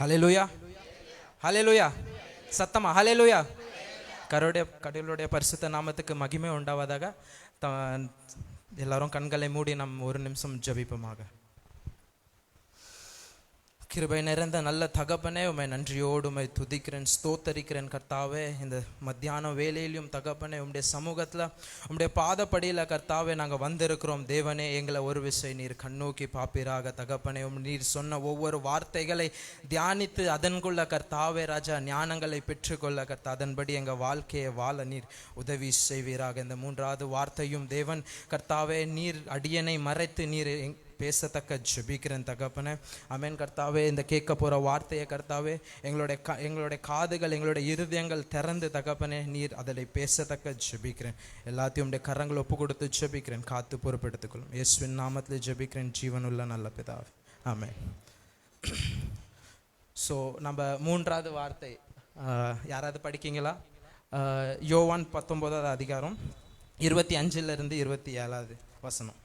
Hallelujah hallelujah சத்தமா? Hallelujah கருடைய கடவுளுடைய பரிசுத்த நாமத்துக்கு மகிமை உண்டாவதாக. எல்லாரும் கண்களை மூடி நம் ஒரு நிமிஷம் ஜபிப்போமாக. கிருபை நிறைந்த நல்ல தகப்பனே உமை நன்றியோடு உமை துதிக்கிறேன் ஸ்தோத்தரிக்கிறேன் கர்த்தாவே. இந்த மத்தியான வேலையிலும் தகப்பனே உம்முடைய சமூகத்தில் உம்முடைய பாதப்படியில் கர்த்தாவே நாங்கள் வந்திருக்கிறோம். தேவனே எங்களை ஒரு விசை நீர் கண்ணோக்கி பாப்பீராக தகப்பனே உம் நீர் சொன்ன ஒவ்வொரு வார்த்தைகளை தியானித்து அதன்குள்ள கர்த்தாவே ராஜா ஞானங்களை பெற்றுக்கொள்ள கர்த்தா அதன்படி எங்கள் வாழ்க்கையை வாழ நீர் உதவி செய்வீராக. இந்த மூன்றாவது வார்த்தையும் தேவன் கர்த்தாவே நீர் அடியனை மறைத்து நீர் பேசத்தக்க ஜெபிக்கிறேன் தகப்பனே. அமேன் கர்த்தாவே இந்த கேட்க போகிற வார்த்தையை கர்த்தாவே எங்களுடைய கா எங்களுடைய காதுகள் எங்களுடைய இருதயங்கள் திறந்து தகப்பனே நீர் அதில் பேசத்தக்க ஜெபிக்கிறேன். எல்லாத்தையும் உடைய கரங்களை ஒப்பு கொடுத்து ஜெபிக்கிறேன். காத்து பொறுப்பெடுத்துக்கொள்ளும். இயேசுவின் நாமத்தில் ஜெபிக்கிறேன். ஜீவனுள்ள நல்ல பிதாவே. ஆமென். ஸோ நம்ம மூன்றாவது வார்த்தை. யாராவது படிக்கீங்களா? யோவான் பத்தொம்போதாவது அதிகாரம் இருபத்தி அஞ்சிலிருந்து இருபத்தி ஏழாவது வசனம்.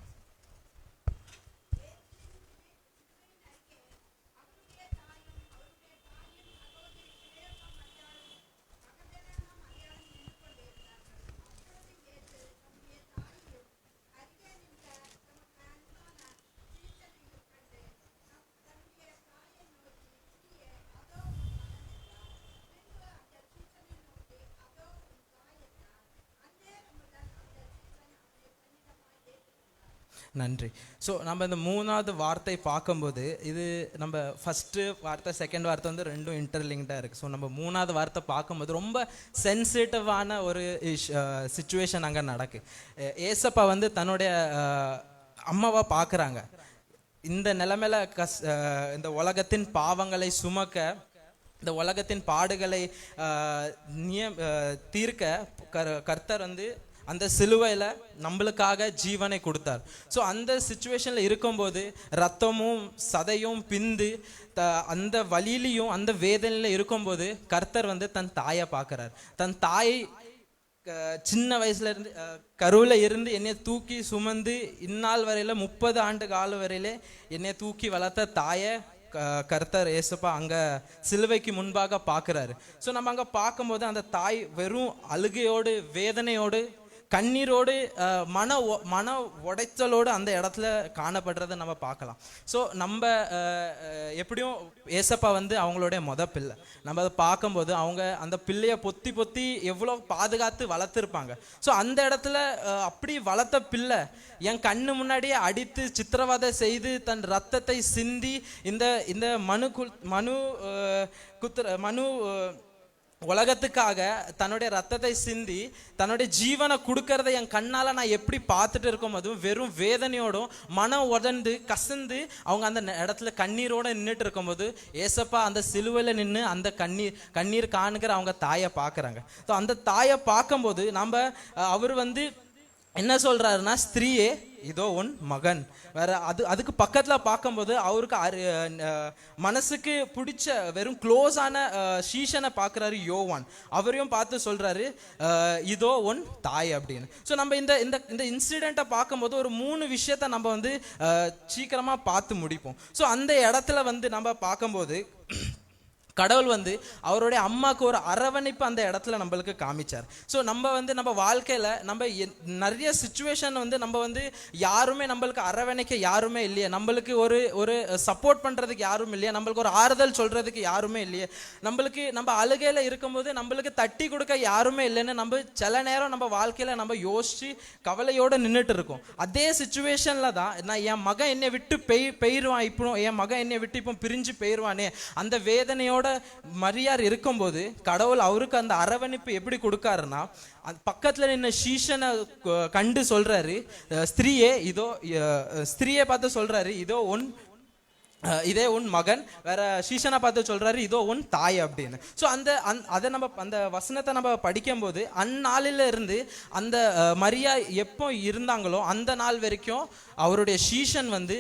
நன்றி. ஸோ நம்ம இந்த மூணாவது வார்த்தை பார்க்கும்போது இது நம்ம ஃபஸ்ட்டு வார்த்தை செகண்ட் வார்த்தை வந்து ரெண்டும் இன்டர்லிங்க்டாக இருக்குது ஸோ நம்ம மூணாவது வார்த்தை பார்க்கும்போது ரொம்ப சென்சிட்டிவான ஒரு சுச்சுவேஷன் அங்கே நடக்கு. ஏசப்பா வந்து தன்னுடைய அம்மாவை பார்க்குறாங்க. இந்த நிலைமையில கஸ் இந்த உலகத்தின் பாவங்களை சுமக்க இந்த உலகத்தின் பாடுகளை நியம் தீர்க்க கர் கர்த்தர் வந்து அந்த சிலுவையில் நம்மளுக்காக ஜீவனை கொடுத்தார். ஸோ அந்த சுச்சுவேஷனில் இருக்கும்போது ரத்தமும் சதையும் பிந்து த அந்த வழியிலையும் அந்த வேதனையில் இருக்கும்போது கர்த்தர் வந்து தன் தாயை பார்க்குறார். தன் தாயை க- சின்ன வயசுல இருந்து கருவில் இருந்து என்னை தூக்கி சுமந்து இந்நாள் வரையில் முப்பது ஆண்டு கால வரையில என்னை தூக்கி வளர்த்த தாயை க- கர்த்தர் ஏசப்பா அங்கே சிலுவைக்கு முன்பாக பார்க்குறாரு. ஸோ நம்ம அங்கே பார்க்கும்போது அந்த தாய் வெறும் அழுகையோடு வேதனையோடு கண்ணீரோடு மன ஒ- மன உடைச்சலோடு அந்த இடத்துல காணப்படுறதை நம்ம பார்க்கலாம். ஸோ நம்ம எப்படியும் ஏசப்பா வந்து அவங்களுடைய மொத பிள்ளை. நம்ம அதை பார்க்கும்போது அவங்க அந்த பிள்ளையை பொத்தி பொத்தி எவ்வளோ பாதுகாத்து வளர்த்துருப்பாங்க. ஸோ அந்த இடத்துல அப்படி வளர்த்த பிள்ளை என் கண்ணு முன்னாடியே அடித்து சித்திரவதை செய்து தன் ரத்தத்தை சிந்தி இந்த இந்த மனு குல் மனு குத்துற மனு உலகத்துக்காக தன்னுடைய ரத்தத்தை சிந்தி தன்னுடைய ஜீவனை கொடுக்கறத என் கண்ணால் நான் எப்படி பார்த்துட்டு இருக்கும் அதுவும் வெறும் வேதனையோடும் மனம் உடந்து கசந்து அவங்க அந்த இடத்துல கண்ணீரோட நின்றுட்டு இருக்கும்போது ஏசப்பா அந்த சிலுவையில் நின்று அந்த கண்ணீர் கண்ணீர் காணுகிற அவங்க தாயை பார்க்குறாங்க. ஸோ அந்த தாயை பார்க்கும்போது நம்ம அவர் வந்து என்ன சொல்கிறாருன்னா ஸ்திரீயே இதோ உன் மகன். வேற அது அதுக்கு பக்கத்தில் பார்க்கும்போது அவருக்கு அரு- மனசுக்கு பிடிச்ச வெறும் க்ளோஸான சீஷனை பார்க்குறாரு யோவான். அவரையும் பார்த்து சொல்கிறாரு இதோ உன் தாய் அப்படின்னு. ஸோ நம்ம இந்த இந்த இந்த இன்சிடெண்ட்டை பார்க்கும்போது ஒரு மூணு விஷயத்த நம்ம வந்து சீக்கிரமாக பார்த்து முடிப்போம். ஸோ அந்த இடத்துல வந்து நம்ம பார்க்கும்போது கடவுள் வந்து அவருடைய அம்மாவுக்கு ஒரு அரவணைப்பு அந்த இடத்துல நம்மளுக்கு காமிச்சார். ஸோ நம்ம வந்து நம்ம வாழ்க்கையில் நம்ம என்- நிறைய சுச்சுவேஷன் வந்து நம்ம வந்து யாருமே நம்மளுக்கு அரவணைக்க யாருமே இல்லையே. நம்மளுக்கு ஒரு ஒரு சப்போர்ட் பண்ணுறதுக்கு யாரும் இல்லையா. நம்மளுக்கு ஒரு ஆறுதல் சொல்கிறதுக்கு யாருமே இல்லையே. நம்மளுக்கு நம்ம அழுகையில் இருக்கும்போது நம்மளுக்கு தட்டி கொடுக்க யாருமே இல்லைன்னு நம்ம சில நேரம் நம்ம வாழ்க்கையில் நம்ம யோசித்து கவலையோடு நின்றுட்டு இருக்கோம். அதே சுச்சுவேஷனில் தான் நான் என் மகன் என்னை விட்டு பெய் பெயிருவான் இப்போ என் மகன் என்னை விட்டு இப்போ பிரிஞ்சு பெயிருவானே. அந்த வேதனையோட மரியார் இருக்கும்போது கடவுள் அவருக்கு அந்த அரவணைப்பு எப்படி கொடுக்காருன்னா அது பக்கத்தில் நின்ன சீஷனை கண்டு சொல்றாரு ஸ்திரீயே இதோ ஸ்திரீயை பார்த்து சொல்றாரு இதோ ஒன் இதே உன் மகன் வேற சீஷனை பார்த்து சொல்றாரு இதோ உன் தாய் அப்படின்னு. ஸோ அந்த அந் அதை நம்ம அந்த வசனத்தை நம்ம படிக்கும்போது அந்நாளில இருந்து அந்த மரியா எப்போ இருந்தாங்களோ அந்த நாள் வரைக்கும் அவருடைய சீஷன் வந்து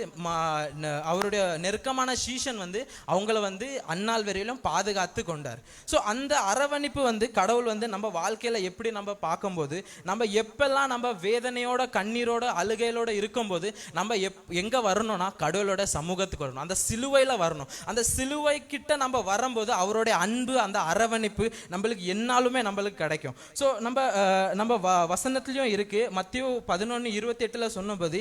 அவருடைய நெருக்கமான சீஷன் வந்து அவங்கள வந்து அந்நாள் வரையிலும் பாதுகாத்து கொண்டார். ஸோ அந்த அரவணைப்பு வந்து கடவுள் வந்து நம்ம வாழ்க்கையில எப்படி நம்ம பார்க்கும்போது நம்ம எப்பெல்லாம் நம்ம வேதனையோட கண்ணீரோட அழுகையிலோட இருக்கும்போது நம்ம எப் எங்க வரணும்னா கடவுளோட சமூகத்துக்கு வரணும். அந்த அந்த சிலுவையில் வரணும். அந்த சிலுவை கிட்ட நம்ம வரும்போது அவருடைய அன்பு அந்த அரவணைப்பு நம்மளுக்கு என்னாலுமே நம்மளுக்கு கிடைக்கும். ஸோ நம்ம நம்ம வ வசனத்துலேயும் இருக்குது மத்திய பதினொன்று இருபத்தி எட்டில் சொன்னபோது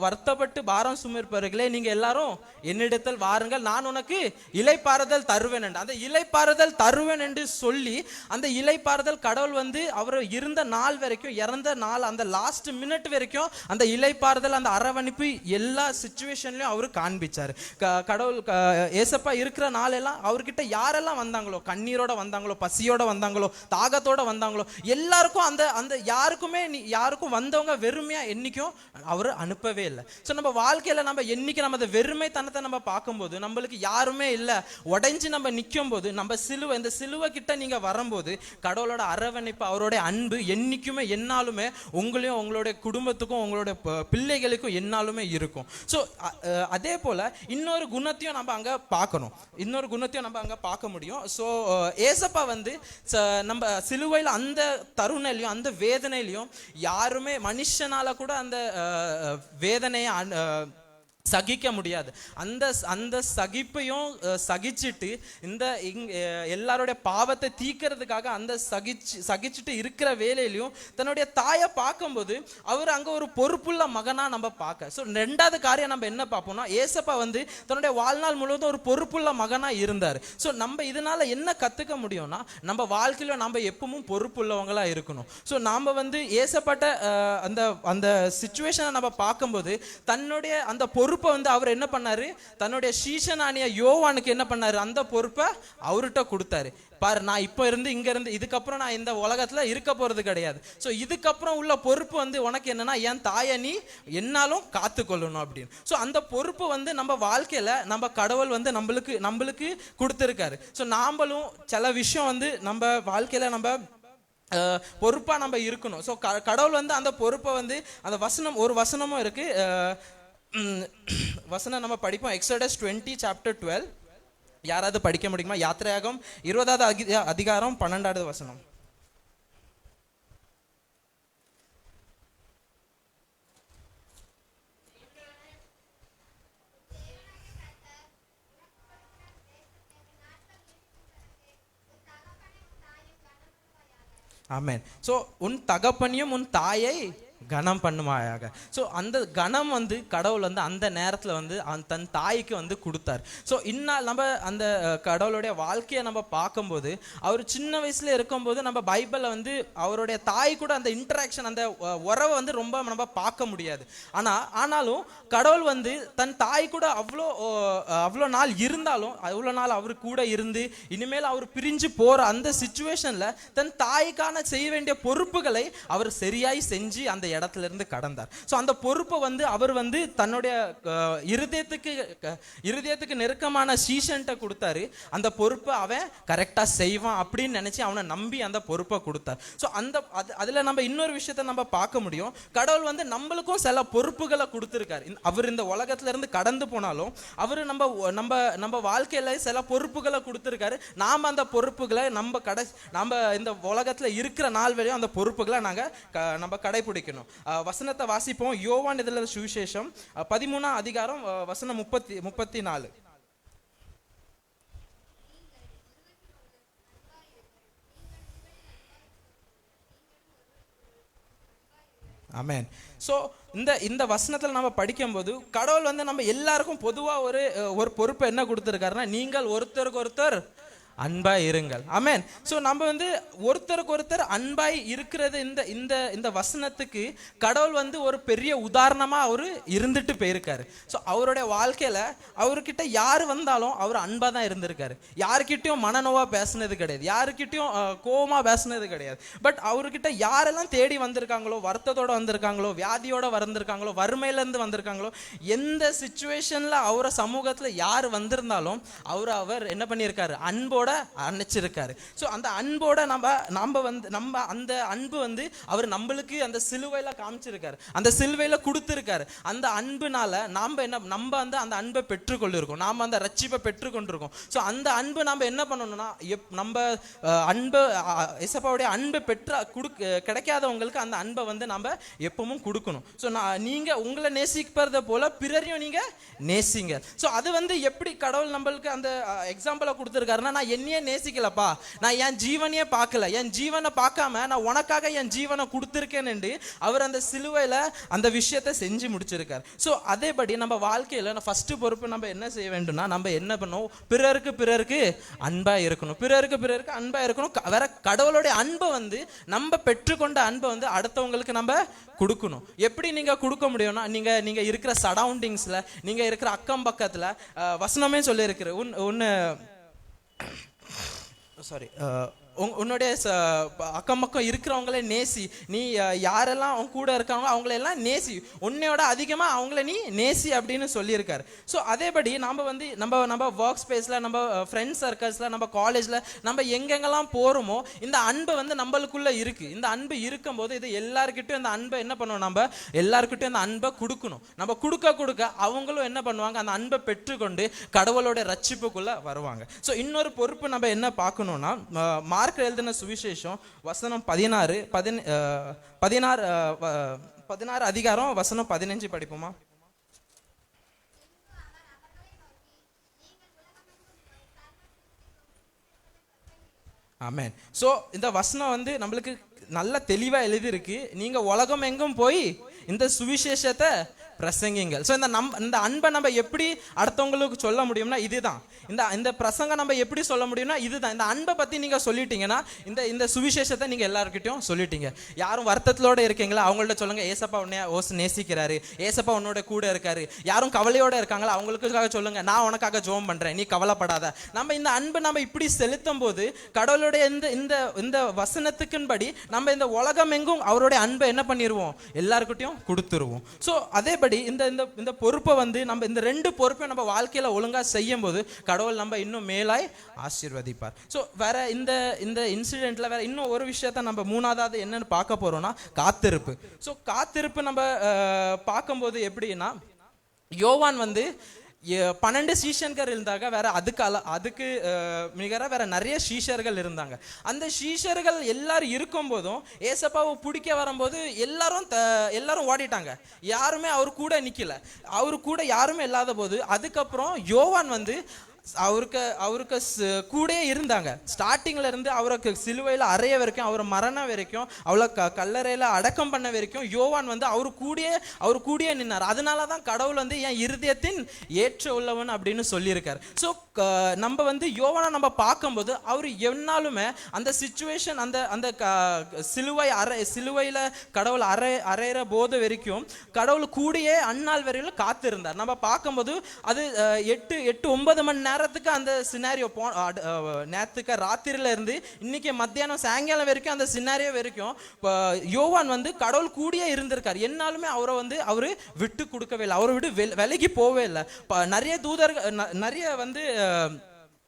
வருத்தப்பட்டு பாரம் சுமர்ப்பவர்களே நீங்கள் எல்லாரும் என்னிடத்தில் வாருங்கள். நான் உனக்கு இலைப்பாறுதல் தருவேன் என்று. அந்த இலைப்பாறுதல் தருவேன் என்று சொல்லி அந்த இலைப்பாறுதல் கடவுள் வந்து அவர் இருந்த நாள் வரைக்கும் இறந்த நாள் அந்த லாஸ்ட் மினிட் வரைக்கும் அந்த இலைப்பாறுதல் அந்த அரவணைப்பு எல்லா சுச்சுவேஷன்லையும் அவர் காண்பிச்சார். க- கடவுள் க- ஏசப்பா இருக்கிற நாளெல்லாம் அவர்கிட்ட யாரெல்லாம் வந்தாங்களோ கண்ணீரோட வந்தாங்களோ பசியோட வந்தாங்களோ தாகத்தோட வந்தாங்களோ எல்லாருக்கும் அந்த அந்த யாருக்குமே நீ யாருக்கும் வந்தவங்க வெறுமையா என்னைக்கும் அவர் அனுப்பவே இல்லை. ஸோ நம்ம வாழ்க்கையில நம்ம என்னைக்கு நம்ம அந்த வெறுமைத்தனத்தை நம்ம பார்க்கும்போது நம்மளுக்கு யாருமே இல்லை உடைஞ்சு நம்ம நிற்கும் போது நம்ம சிலுவை இந்த சிலுவை கிட்ட நீங்க வரும்போது கடவுளோட அரவணைப்பு அவரோட அன்பு என்னைக்குமே என்னாலுமே உங்களையும் உங்களுடைய குடும்பத்துக்கும் உங்களுடைய பிள்ளைகளுக்கும் என்னாலுமே இருக்கும். ஸோ அதே போல இன்னொரு குணத்தையும் நம்ம அங்க பார்க்கணும். இன்னொரு குணத்தையும் நம்ம அங்க பார்க்க முடியும். ஸோ ஏசப்பா வந்து ச- நம்ம சிலுவையில் அந்த தருணையிலையும் அந்த வேதனையிலையும் யாருமே மனுஷனால கூட அந்த வேதனையை சகிக்க முடியாது. அந்த அந்த சகிப்பையும் சகிச்சுட்டு சகிச்சிட்டு இந்த இங் எல்லாருடைய பாவத்தை தீக்கிறதுக்காக அந்த சகிச்சு சகிச்சுட்டு இருக்கிற வேலையிலையும் தன்னுடைய தாயை பார்க்கும்போது அவர் அங்கே ஒரு பொறுப்புள்ள மகனாக நம்ம பார்க்க. ஸோ ரெண்டாவது காரியம் நம்ம என்ன பார்ப்போம்னா ஏசப்பா வந்து தன்னுடைய வாழ்நாள் முழுவதும் ஒரு பொறுப்புள்ள மகனாக இருந்தார். ஸோ நம்ம இதனால என்ன கற்றுக்க முடியும்னா நம்ம வாழ்க்கையில் நம்ம எப்பவும் பொறுப்புள்ளவங்களாக இருக்கணும். ஸோ நாம் வந்து ஏசப்பட்ட அந்த அந்த சுச்சுவேஷனை நம்ம பார்க்கும்போது தன்னுடைய அந்த பொறுப்பு பொறுப்பை வந்து அவர் என்ன பண்ணாரு? தன்னுடைய சீசனானிய யோவானுக்கு என்ன பண்ணாரு? அந்த பொறுப்பை அவர்கிட்ட கொடுத்தாரு. பாரு நான் இப்போ இருந்து இங்க இருந்து இதுக்கப்புறம் நான் இந்த உலகத்துல இருக்க போறது கிடையாது. ஸோ இதுக்கப்புறம் உள்ள பொறுப்பு வந்து உனக்கு என்னன்னா என் தாயை நீ என்னாலும் காத்துக்கொள்ளணும் அப்படின்னு. ஸோ அந்த பொறுப்பு வந்து நம்ம வாழ்க்கையில நம்ம கடவுள் வந்து நம்மளுக்கு நம்மளுக்கு கொடுத்துருக்காரு. ஸோ நாம்பளும் சில விஷயம் வந்து நம்ம வாழ்க்கையில நம்ம பொறுப்பாக நம்ம இருக்கணும். ஸோ கடவுள் வந்து அந்த பொறுப்பை வந்து அந்த வசனம் ஒரு வசனமும் இருக்குது வசனம் நம்ம படிப்போம். எக்ஸடஸ் டுவெண்ட்டி சாப்டர் டுவெல் யாராவது படிக்க முடியுமா? யாத்திரையாகும். இருபதாவது அதி- அதிகாரம் பன்னெண்டாவது வசனம். ஆமேன் ஸோ உன் தகப்பனையும் உன் தாயை கனம் பண்ணுமாயாக. ஸோ அந்த கணம் வந்து கடவுள் வந்து அந்த நேரத்தில் வந்து அந்த தன் தாய்க்கு வந்து கொடுத்தார். ஸோ இந்நாள் நம்ம அந்த கடவுளுடைய வாழ்க்கையை நம்ம பார்க்கும்போது அவர் சின்ன வயசில் இருக்கும்போது நம்ம பைபிளில் வந்து அவருடைய தாய் கூட அந்த இன்டராக்ஷன் அந்த உறவை வந்து ரொம்ப நம்ம பார்க்க முடியாது. ஆனால் ஆனாலும் கடவுள் வந்து தன் தாய் கூட அவ்வளோ அவ்வளோ நாள் இருந்தாலும் அவ்வளோ நாள் அவர் கூட இருந்து இனிமேல் அவர் பிரிஞ்சு போகிற அந்த சுச்சுவேஷனில் தன் தாய்க்கான செய்ய வேண்டிய பொறுப்புகளை அவர் சரியாய் செஞ்சு அந்த இடத்துல இருந்து கடந்தார். ஸோ அந்த பொறுப்பை வந்து அவர் வந்து தன்னுடைய இருதயத்துக்கு இருதயத்துக்கு நெருக்கமான சீசன்ட்ட கொடுத்தாரு. அந்த பொறுப்பை அவன் கரெக்டாக செய்வான் அப்படின்னு நினச்சி அவனை நம்பி அந்த பொறுப்பை கொடுத்தார். ஸோ அந்த அது அதில் நம்ம இன்னொரு விஷயத்தை நம்ம பார்க்க முடியும். கடவுள் வந்து நம்மளுக்கும் சில பொறுப்புகளை கொடுத்துருக்காரு. அவர் இந்த உலகத்துல இருந்து கடந்து போனாலும் அவர் நம்ம நம்ம நம்ம வாழ்க்கையில சில பொறுப்புகளை கொடுத்துருக்காரு. நாம் அந்த பொறுப்புகளை நம்ம கடை நம்ம இந்த உலகத்தில் இருக்கிற நாள் வரையும் அந்த பொறுப்புகளை நாங்கள் க- நம்ம கடைபிடிக்கணும். அஹ் வசனத்தை வாசிப்போம். யோவான் இதுல சுவிசேஷம். பதிமூணாம் அதிகாரம் வசனம் முப்பத்தி முப்பத்தி நாலு அமேன் ஸோ இந்த இந்த வசனத்தில் நம்ம படிக்கும்போது கடவுள் வந்து நம்ம எல்லாருக்கும் பொதுவாக ஒரு ஒரு பொறுப்பை என்ன கொடுத்துருக்காருன்னா நீங்கள் ஒருத்தருக்கு ஒருத்தர் அன்பாய் இருங்கள். அமேன் ஸோ நம்ம வந்து ஒருத்தருக்கு ஒருத்தர் அன்பாய் இருக்கிறது இந்த இந்த இந்த வசனத்துக்கு கடவுள் வந்து ஒரு பெரிய உதாரணமாக அவர் இருந்துட்டு போயிருக்காரு. ஸோ அவருடைய வாழ்க்கையில் அவர்கிட்ட யார் வந்தாலும் அவர் அன்பாக தான் இருந்திருக்காரு. யாருக்கிட்டையும் மனநோவாக பேசுனது கிடையாது. யாருக்கிட்டையும் கோபமாக பேசுனது கிடையாது. பட் அவர்கிட்ட யாரெல்லாம் தேடி வந்திருக்காங்களோ வருத்தத்தோட வந்திருக்காங்களோ வியாதியோட வந்திருக்காங்களோ வறுமையிலேருந்து வந்திருக்காங்களோ எந்த சுச்சுவேஷனில் அவரை சமூகத்தில் யார் வந்திருந்தாலும் அவர் அவர் என்ன பண்ணியிருக்காரு? அன்போட அணைச்சிருக்காரு. ஸோ அந்த அன்போட நம்ம நம்ம வந்து நம்ம அந்த அன்பு வந்து அவர் நம்மளுக்கு அந்த சிலுவையில் காமிச்சிருக்காரு. அந்த சிலுவையில் கொடுத்துருக்காரு. அந்த அன்புனால நாம என்ன நம்ம வந்து அந்த அன்பை பெற்றுக்கொள்ளிருக்கோம் நாம அந்த ரட்சிப்பை பெற்றுக்கொண்டிருக்கோம். ஸோ அந்த அன்பு நம்ம என்ன பண்ணணும்னா எப் நம்ம அஹ், அன்பு இசப்பாவுடைய அன்பை பெற்ற கொடுக்க கிடைக்காதவங்களுக்கு அந்த அன்பை வந்து நம்ம எப்பவும் கொடுக்கணும். ஸோ நான் நீங்க உங்களை நேசிப்பதை போல பிறரையும் நீங்க நேசிங்க. ஸோ அது வந்து எப்படி கடவுள் நம்மளுக்கு அந்த எக்ஸாம்பிளை கொடுத்துருக்காருன்னா நான் என்னையே நேசிக்கலப்பா. நான் என் ஜீவனையே பார்க்கல. என் ஜீவனை பார்க்காம நான் உனக்காக என் ஜீவனை கொடுத்துருக்கேன்னு அவர் அந்த சிலுவையில் அந்த விஷயத்தை செஞ்சு முடிச்சிருக்கார். ஸோ அதேபடி நம்ம வாழ்க்கையில் ஃபஸ்ட்டு பொறுப்பு நம்ம என்ன செய்ய வேண்டும்னா நம்ம என்ன பண்ணோம் பிறருக்கு பிறருக்கு அன்பாக இருக்கணும். பிறருக்கு பிறருக்கு அன்பாக இருக்கணும். வேற கடவுளுடைய அன்பை வந்து நம்ம பெற்றுக்கொண்ட அன்பை வந்து அடுத்தவங்களுக்கு நம்ம கொடுக்கணும். எப்படி நீங்கள் கொடுக்க முடியும்னா நீங்கள் நீங்கள் இருக்கிற சரௌண்டிங்ஸில் நீங்கள் இருக்கிற அக்கம் பக்கத்தில் வசனமே சொல்லியிருக்கிற உன் ஒன்று Oh, sorry, uh, உன்னுடைய ச- அக்கம் பக்கம் இருக்கிறவங்கள நேசி. நீ யாரெல்லாம் அவங்க கூட இருக்காங்களோ அவங்களெல்லாம் நேசி. உன்னையோட அதிகமாக அவங்கள நீ நேசி அப்படின்னு சொல்லியிருக்காரு. ஸோ அதேபடி நம்ம வந்து நம்ம நம்ம ஒர்க் ஸ்பேஸில் நம்ம ஃப்ரெண்ட்ஸ் சர்க்கிள்ஸில் நம்ம காலேஜில் நம்ம எங்கெங்கெல்லாம் போகிறோமோ இந்த அன்பு வந்து நம்மளுக்குள்ளே இருக்குது இந்த அன்பு இருக்கும்போது இது எல்லாருக்கிட்டையும் இந்த அன்பை என்ன பண்ணுவோம் நம்ம? எல்லாருக்கிட்டையும் இந்த அன்பை கொடுக்கணும். நம்ம கொடுக்க கொடுக்க அவங்களும் என்ன பண்ணுவாங்க? அந்த அன்பை பெற்றுக்கொண்டு கடவுளோட ரட்சிப்புக்குள்ளே வருவாங்க. ஸோ இன்னொரு பொறுப்பு நம்ம என்ன பார்க்கணும்னா மார்க் எழுதின சுவிசேஷம் வசனம் பதினாறு பதின பதினாறு பதினாறு அதிகாரம் வசனம் பதினஞ்சு படிப்போமா? ஆமேன். ஸோ இந்த வசனம் வந்து நம்மளுக்கு நல்ல தெளிவாக எழுதியிருக்கு. நீங்கள் உலகம் எங்கும் போய் இந்த சுவிசேஷத்தை பிரசங்கிங்கள். ஸோ இந்த நம் இந்த அன்பை நம்ம எப்படி அடுத்தவங்களுக்கு சொல்ல முடியும்னா இதுதான். இந்த இந்த பிரசங்கம் நம்ம எப்படி சொல்ல முடியும்னா இதுதான். இந்த அன்பை பற்றி நீங்கள் சொல்லிட்டீங்கன்னா இந்த இந்த சுவிசேஷத்தை நீங்கள் எல்லாருக்கிட்டையும் சொல்லிட்டீங்க. யாரும் வருத்தத்தோட இருக்கீங்களா? அவங்கள்ட்ட சொல்லுங்கள் ஏசப்பா உன்னை ஓஸ் நேசிக்கிறாரு. ஏசப்பா உன்னோட கூட இருக்காரு. யாரும் கவலையோட இருக்காங்களா? அவங்களுக்காக சொல்லுங்க நான் உனக்காக ஜோம் பண்ணுறேன் நீ கவலைப்படாத. நம்ம இந்த அன்பு நம்ம இப்படி செலுத்தும் போது கடவுளுடைய இந்த இந்த இந்த வசனத்துக்குன்படி நம்ம இந்த உலகம் எங்கும் அவருடைய அன்பை என்ன பண்ணிடுவோம் எல்லாருக்கிட்டையும் கொடுத்துருவோம். ஸோ அதே அதேபடி இந்த இந்த இந்த பொறுப்பை வந்து நம்ம இந்த ரெண்டு பொறுப்பை நம்ம வாழ்க்கையில் ஒழுங்காக செய்யும் போது கடவுள் நம்ம இன்னும் மேலாய் ஆசீர்வதிப்பார். ஸோ வேற இந்த இந்த இன்சிடெண்ட்டில் வேற இன்னும் ஒரு விஷயத்த நம்ம மூணாவது என்னன்னு பார்க்க போகிறோம்னா காத்திருப்பு. ஸோ காத்திருப்பு நம்ம பார்க்கும்போது எப்படின்னா யோவான் வந்து பன்னெண்டு சீஷன்கர் இருந்தாங்க. வேற அதுக்கு அல அதுக்கு அஹ், வேற நிறைய சீஷர்கள் இருந்தாங்க. அந்த சீஷர்கள் எல்லாரும் இருக்கும்போதும் ஏசப்பாவை பிடிக்க வரும்போது எல்லாரும் த எல்லாரும் ஓடிட்டாங்க. யாருமே அவர் கூட நிக்கல. அவர் கூட யாருமே இல்லாத போது அதுக்கப்புறம் யோவான் வந்து அவருக்கு அவருக்கு கூட கூடயே இருந்தாங்க. ஸ்டார்டிங்ல இருந்து அவருக்கு சிலுவையில் அறைய வரைக்கும் அவர் மரணம் வரைக்கும் அவளை க கல்லறையில் அடக்கம் பண்ண வரைக்கும் யோவான் வந்து அவர் கூடயே அவர் கூடயே நின்னார். அதனால தான் கடவுள் வந்து என் இருதயத்தின் ஏற்ற உள்ளவன் அப்படின்னு சொல்லியிருக்கார். ஸோ நம்ம வந்து யோவானை நம்ம பார்க்கும்போது அவர் என்னாலுமே அந்த சுச்சுவேஷன் அந்த அந்த க- சிலுவை அறை சிலுவையில் கடவுள் அறை அறையிற போது வரைக்கும் கடவுள் கூடயே அந்நாள் வரையிலும் காத்திருந்தார். நம்ம பார்க்கும்போது அது எட்டு எட்டு ஒன்பது மணி நேரம் நேரத்துக்கு அந்த சினாரியோ போ நேரத்துக்கு ராத்திரில இருந்து இன்னைக்கு மத்தியானம் சாயங்காலம் வரைக்கும் அந்த சினாரியோ வரைக்கும் இப்போ யோவான் வந்து கடவுள் கூடியே இருந்திருக்கார். என்னாலுமே அவரை வந்து அவரு விட்டு கொடுக்கவே இல்லை. அவரை விட்டு வெ- விலகி போவே இல்லை. நிறைய தூதர்கள் நிறைய வந்து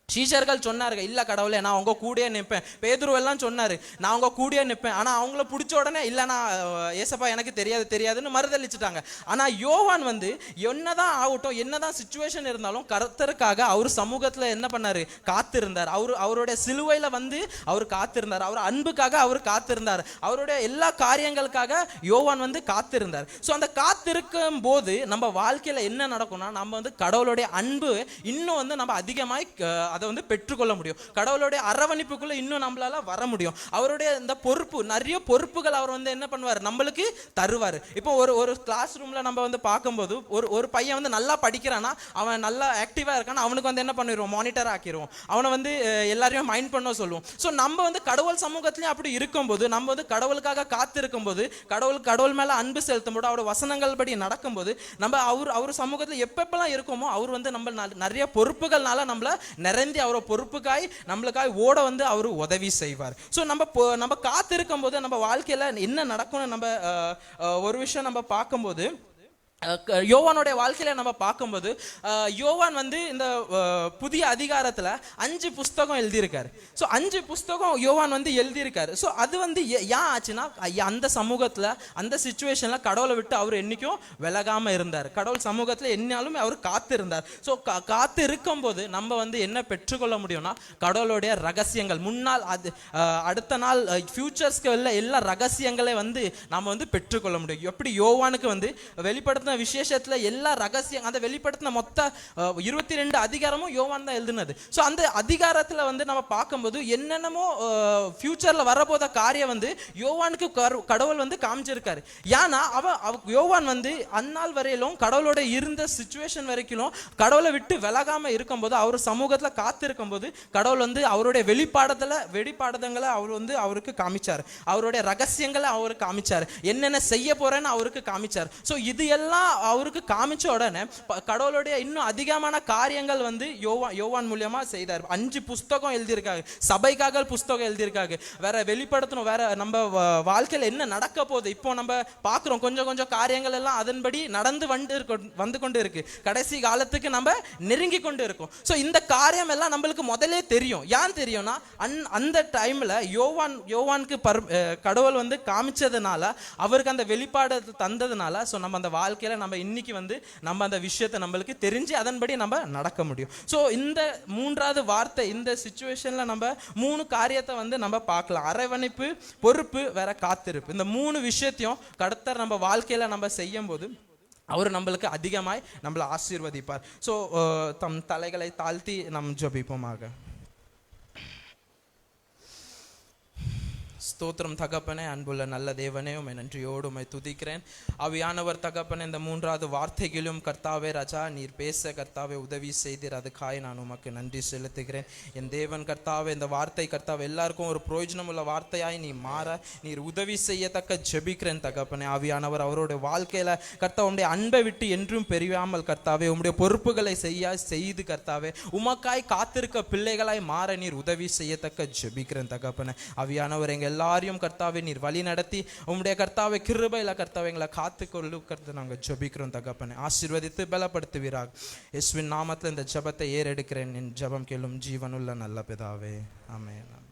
சீஷர்கள் சொன்னார்கள் இல்லை கடவுளே நான் அவங்க கூடயே நிற்பேன் பேதுருவெல்லாம் சொன்னார் நான் அவங்க கூடயே நிற்பேன் ஆனால் அவங்கள பிடிச்ச உடனே இல்லை நான் ஏசப்பா எனக்கு தெரியாது தெரியாதுன்னு மறுதளிச்சிட்டாங்க ஆனால் யோவான் வந்து என்னதான் ஆகட்டும் என்னதான் சுச்சுவேஷன் இருந்தாலும் கருத்தருக்காக அவர் சமூகத்தில் என்ன பண்ணார்? காத்திருந்தார். அவர் அவருடைய சிலுவையில் வந்து அவர் காத்திருந்தார். அவர் அன்புக்காக அவர் காத்திருந்தார். அவருடைய எல்லா காரியங்களுக்காக யோவான் வந்து காத்திருந்தார். ஸோ அந்த காத்திருக்கும் போது நம்ம வாழ்க்கையில் என்ன நடக்கும்னா நம்ம வந்து கடவுளுடைய அன்பு இன்னும் வந்து நம்ம அதிகமாக அதை வந்து பெற்றுக்கொள்ள முடியும். கடவுளுடைய அரவணைப்புக்குள்ள இன்னும் நம்மளால வர முடியும். அவருடைய இந்த பொறுப்பு நிறைய பொறுப்புகள் அவர் வந்து என்ன பண்ணுவார்? நம்மளுக்கு தருவார். இப்போ ஒரு ஒரு கிளாஸ் ரூம்ல நம்ம வந்து பார்க்கும்போது ஒரு ஒரு பையன் வந்து நல்லா படிக்கிறான்னா அவன் நல்லா ஆக்டிவா இருக்கானா அவனுக்கு வந்து என்ன பண்ணிடுவோம் மானிட்டர் ஆக்கிடுவோம் அவனை வந்து எல்லாரையும் மைண்ட் பண்ண சொல்லுவோம். ஸோ நம்ம வந்து கடவுள் சமூகத்துலேயும் அப்படி இருக்கும்போது நம்ம வந்து கடவுளுக்காக காத்திருக்கும் போது கடவுள் கடவுள் மேல அன்பு செலுத்தும் போது அவரோட வசனங்கள் படி நடக்கும்போது நம்ம அவர் அவர் சமூகத்தில் எப்பப்பெல்லாம் இருக்கோமோ அவர் வந்து நம்ம நிறைய பொறுப்புகள்னால நம்மள நிறைந்தி அவரோட பொறுப்புக்காய் நம்மளுக்காய் ஓட வந்து அவர் உதவி செய்வார். ஸோ நம்ம நம்ம காத்திருக்கும் போது நம்ம வாழ்க்கையில என்ன நடக்கும்னு நம்ம அஹ், ஒரு விஷயம் நம்ம பார்க்கும்போது யோவானுடைய வாழ்க்கையில நம்ம பார்க்கும்போது யோவான் வந்து இந்த புதிய அதிகாரத்துல அஞ்சு புஸ்தகம் எழுதியிருக்காரு. ஸோ அஞ்சு புஸ்தகம் யோவான் வந்து எழுதியிருக்காரு. ஸோ அது வந்து ஏ- ஏன் ஆச்சுன்னா அந்த சமூகத்துல அந்த சுச்சுவேஷன்ல கடவுளை விட்டு அவர் என்னைக்கும் விலகாம இருந்தார். கடவுள் சமூகத்துல என்னாலுமே அவர் காத்து இருந்தார் ஸோ காத்து இருக்கும்போது நம்ம வந்து என்ன பெற்றுக்கொள்ள முடியும்னா கடவுளுடைய ரகசியங்கள். முன்னால் அது அடுத்த நாள் ஃபியூச்சர்ஸ்க்கு உள்ள எல்லா ரகசியங்களை வந்து நம்ம வந்து பெற்றுக்கொள்ள முடியும். எப்படி யோவானுக்கு வந்து எழுதின விசேஷத்துல எல்லா ரகசியம் அந்த வெளிப்படுத்தின மொத்த இருபத்தி ரெண்டு அதிகாரமும் யோவான் தான் எழுதுனது. ஸோ அந்த அதிகாரத்தில் வந்து நம்ம பார்க்கும்போது என்னென்னமோ ஃபியூச்சரில் வரப்போத காரியம் வந்து யோவானுக்கு கடவுள் வந்து காமிச்சிருக்காரு. ஏன்னா அவ அவ யோவான் வந்து அந்நாள் வரையிலும் கடவுளோட இருந்த சுச்சுவேஷன் வரைக்கும் கடவுளை விட்டு விலகாம இருக்கும்போது அவர் சமூகத்தில் காத்திருக்கும் போது கடவுள் வந்து அவருடைய வெளிப்பாடத்தில் வெளிப்பாடங்களை அவர் வந்து அவருக்கு காமிச்சார். அவருடைய ரகசியங்களை அவருக்கு காமிச்சார். என்னென்ன செய்ய போறேன்னு அவருக்கு காமிச்சார். ஸோ இது எல்லாம் அவருக்கு காமிச்ச உடனே கடவுளுடைய இன்னும் அதிகமான காரியங்கள் வந்து யோவான் யோவான் மூலியமா செய்தார். அஞ்சு புஸ்தகம் எழுதியிருக்காங்க சபைக்காக புஸ்தகம் எழுதியிருக்காங்க வேற வெளிப்படுத்தணும் வேற நம்ம வ- என்ன நடக்க போகுது? இப்போ நம்ம பார்க்குறோம் கொஞ்சம் கொஞ்சம் காரியங்கள் எல்லாம் அதன்படி நடந்து வந்து வந்து கொண்டு இருக்கு கடைசி காலத்துக்கு நம்ம நெருங்கி கொண்டு இருக்கோம் ஸோ இந்த காரியம் எல்லாம் நம்மளுக்கு முதல்லே தெரியும். ஏன் தெரியும்னா அந் அந்த டைமில் யோவான் யோவானுக்கு பர் கடவுள் வந்து காமிச்சதுனால அவருக்கு அந்த வெளிப்பாடு தந்ததுனால ஸோ நம்ம அந்த வாழ்க்கை வாழ்க்கையில் நம்ம இன்னைக்கு வந்து நம்ம அந்த விஷயத்தை நம்மளுக்கு தெரிஞ்சு அதன்படி நம்ம நடக்க முடியும். ஸோ இந்த மூன்றாவது வார்த்தை இந்த சுச்சுவேஷன்ல நம்ம மூணு காரியத்தை வந்து நம்ம பார்க்கலாம். அரவணைப்பு பொறுப்பு வேற காத்திருப்பு. இந்த மூணு விஷயத்தையும் கடத்தர் நம்ம வாழ்க்கையில நம்ம செய்யும் போது அவர் நம்மளுக்கு அதிகமாய் நம்மளை ஆசீர்வதிப்பார். ஸோ தம் தலைகளை தாழ்த்தி நம் ஜபிப்போமாக. ஸ்தோத்திரம் தகப்பனே அன்புள்ள நல்ல தேவனே உமை நன்றியோடு உமை துதிக்கிறேன். அவியானவர் தகப்பனே இந்த மூன்றாவது வார்த்தைகளிலும் கர்த்தாவே ராஜா நீர் பேச கர்த்தாவே உதவி செய்தீர். அதுக்காய் நான் உமக்கு நன்றி செலுத்துகிறேன். என் தேவன் கர்த்தாவே இந்த வார்த்தை கர்த்தாவே எல்லாருக்கும் ஒரு பிரயோஜனம் உள்ள வார்த்தையாய் நீ மாற நீர் உதவி செய்யத்தக்க ஜெபிக்கிறேன் தகப்பனே. ஆவியானவர் அவருடைய வாழ்க்கையில் கர்த்தா உடைய அன்பை விட்டு என்றும் பெரியாமல் கர்த்தாவே உம்முடைய பொறுப்புகளை செய்ய செய்து கர்த்தாவே உமக்காய் காத்திருக்க பிள்ளைகளாய் மாற நீர் உதவி செய்யத்தக்க ஜெபிக்கிறேன் தகப்பனே. அவியானவர் எங்கள் எல்லாரையும் கர்த்தாவே நீர் வழி நடத்தி உங்களுடைய கர்த்தாவை கிருபையில் கர்த்தாவை எங்களை காத்து கொள்ளுக்கிறது நாங்கள் ஜபிக்கிறோம் தகப்பனை. ஆசீர்வதித்து பலப்படுத்துவீராக. இயேசுவின் நாமத்தில் இந்த ஜெபத்தை ஏறெடுக்கிறேன். என் ஜெபம் கேளும் ஜீவனுள்ள நல்ல பிதாவே. ஆமென்.